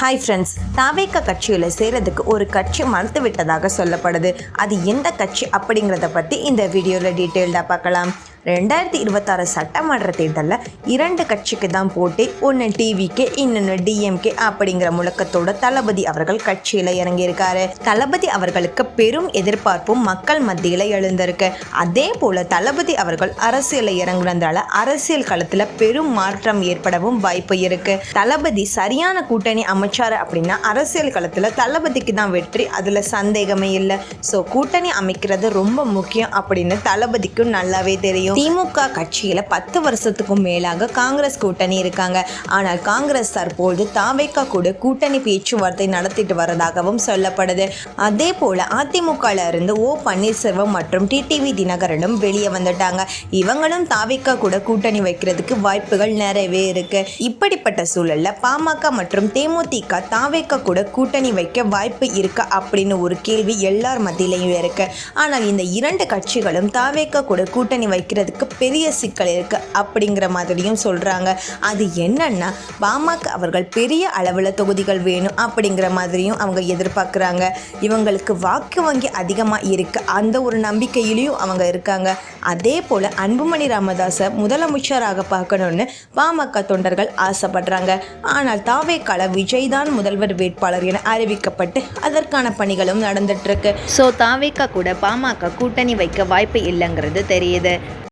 Hi friends தாவேக்கா கட்சியில் சேரதுக்கு ஒரு கட்சி மறுத்து விட்டதாக சொல்லப்படுது. அது எந்த கட்சி அப்படிங்கிறத பற்றி இந்த வீடியோவில் டீட்டெயில்டாக பார்க்கலாம். ரெண்டாயிரத்தி இருபத்தாறு சட்டமன்ற தேர்தலில் இரண்டு கட்சிக்கு தான் போட்டி ஒன்று டிவிகே இன்னொன்று டிஎம்கே அப்படிங்கிற முழக்கத்தோட தளபதி அவர்கள் கட்சியில் இறங்கியிருக்காரு. தளபதி அவர்களுக்கு பெரும் எதிர்பார்ப்பும் மக்கள் மத்தியில் எழுந்திருக்கு. அதே போல் தளபதி அவர்கள் அரசியலில் இறங்குனதால அரசியல் களத்தில் பெரும் மாற்றம் ஏற்படவும் வாய்ப்பு இருக்கு. தளபதி சரியான கூட்டணி அமைச்சார் அப்படின்னா அரசியல் களத்தில் தளபதிக்கு தான் வெற்றி அதில் சந்தேகமே இல்லை. ஸோ கூட்டணி அமைக்கிறது ரொம்ப முக்கியம் அப்படின்னு தளபதிக்கும் நல்லாவே தெரியும். திமுக கட்சியில் பத்து வருஷத்துக்கும் மேலாக காங்கிரஸ் கூட்டணி இருக்காங்க. ஆனால் காங்கிரஸ் தற்போது தாவேக்கா கூட கூட்டணி பேச்சுவார்த்தை நடத்திட்டு வரதாகவும் சொல்லப்படுது. அதே போல அதிமுகல இருந்து ஓ பன்னீர்செல்வம் மற்றும் டிடிவி தினகரனும் வெளியே வந்துட்டாங்க. இவங்களும் தாவேக்கா கூட கூட்டணி வைக்கிறதுக்கு வாய்ப்புகள் நிறையவே இருக்கு. இப்படிப்பட்ட சூழல்ல பாமக மற்றும் தேமுதிக தாவேக்கா கூட கூட்டணி வைக்க வாய்ப்பு இருக்கா அப்படின்னு ஒரு கேள்வி எல்லார் மத்தியிலையும் இருக்கு. ஆனால் இந்த இரண்டு கட்சிகளும் தாவேக்க கூட கூட்டணி வைக்கிறதுக்கு பெரிய சிக்கல் இருக்கு அப்படிங்கிற மாதிரியும் சொல்றாங்க. அது என்னன்னா பாமக அவர்கள் பெரிய அளவில் தொகுதிகள் வேணும் அப்படிங்கிற மாதிரியும் அவங்க எதிர்பார்க்குறாங்க. இவங்களுக்கு வாக்கு வங்கி அதிகமாக இருக்கு அந்த ஒரு நம்பிக்கையிலையும் அவங்க இருக்காங்க. அதே போல் அன்புமணி ராமதாஸை முதலமைச்சராக பார்க்கணும்னு பாமக தொண்டர்கள் ஆசைப்படுறாங்க. ஆனால் தாவேக்கால விஜய் தான் முதல்வர் வேட்பாளர் என அறிவிக்கப்பட்டு அதற்கான பணிகளும் நடந்துட்டு இருக்கு. ஸோ தாவேக்கா கூட பாமக கூட்டணி வைக்க வாய்ப்பு இல்லைங்கிறது தெரியுது.